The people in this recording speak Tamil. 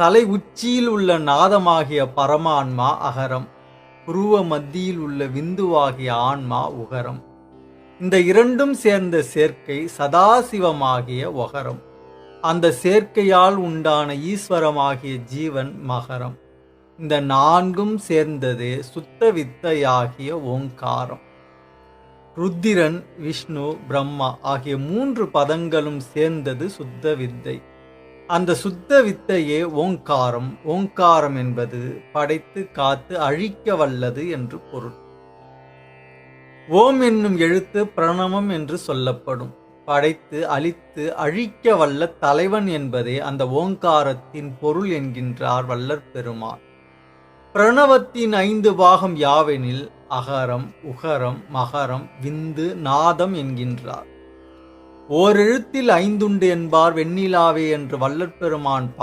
தலை உச்சியில் உள்ள நாதமாகிய பரமான்மா அகரம் புருவ மத்தியில் உள்ள விந்துவாகிய ஆன்மா உகரம். இந்த இரண்டும் சேர்ந்த சேர்க்கை சதாசிவமாகிய ஒகரம். அந்த சேர்க்கையால் உண்டான ஈஸ்வரமாகிய ஜீவன் மகரம். இந்த நான்கும் சேர்ந்ததே சுத்த வித்தையாகிய ஓங்காரம். ருத்திரன் விஷ்ணு பிரம்மா ஆகிய மூன்று பதங்களும் சேர்ந்தது சுத்த வித்தை அந்த சுத்த வித்தையே ஓங்காரம். ஓங்காரம் என்பது படைத்து காத்து அழிக்க வல்லது என்று பொருள். ஓம் என்னும் எழுத்து பிரணவம் என்று சொல்லப்படும். படைத்து அழித்து அழிக்க வல்ல தலைவன் என்பதே அந்த ஓங்காரத்தின் பொருள் என்கின்றார் வல்லற் பெருமான். பிரணவத்தின் ஐந்து பாகம் யாவெனில் அகரம் உகரம் மகரம் விந்து நாதம் என்கின்றார். ஓரெழுத்தில் ஐந்துண்டு என்பார் வெண்ணிலாவே என்று வல்லற்பெருமான்